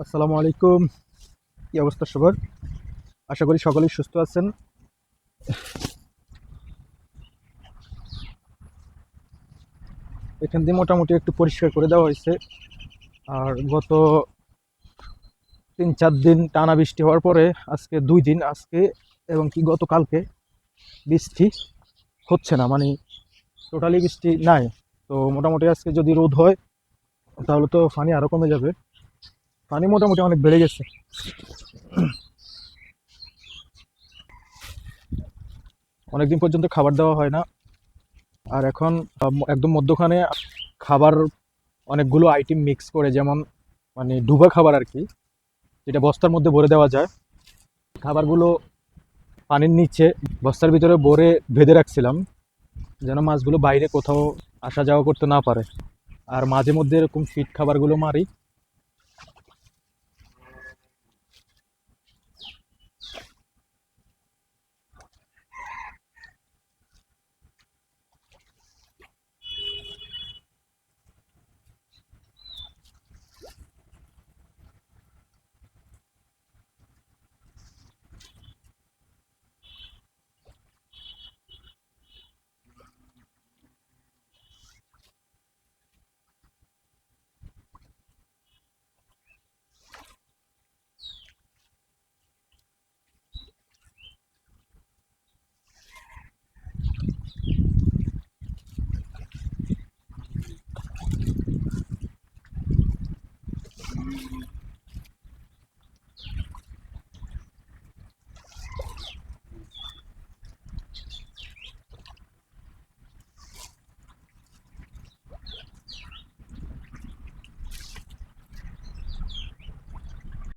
আসসালামু আলাইকুম। কি অবস্থা সবার? আশা করি সকলেই সুস্থ আছেন। এখান দিয়ে মোটামুটি একটু পরিষ্কার করে দেওয়া হয়েছে। আর গত তিন চার দিন টানা বৃষ্টি হওয়ার পরে আজকে দুই দিন আজকে এবং কি গতকালকে বৃষ্টি হচ্ছে না মানে টোটালি বৃষ্টি নাই। তো মোটামুটি আজকে যদি রোদ হয়, তাহলে তো পানি আরও কমে যাবে। পানি মোটামুটি অনেক বেড়ে গেছে। অনেকদিন পর্যন্ত খাবার দেওয়া হয় না। আর এখন একদম মধ্যখানে খাবার অনেকগুলো আইটেম মিক্স করে, যেমন মানে ডুবা খাবার আর কি, যেটা বস্তার মধ্যে ভরে দেওয়া যায়। খাবারগুলো পানির নিচে বস্তার ভিতরে ভরে বেঁধে রাখছিলাম, যেন মাছগুলো বাইরে কোথাও আসা যাওয়া করতে না পারে। আর মাঝে মধ্যে এরকম ফিট খাবারগুলো মারি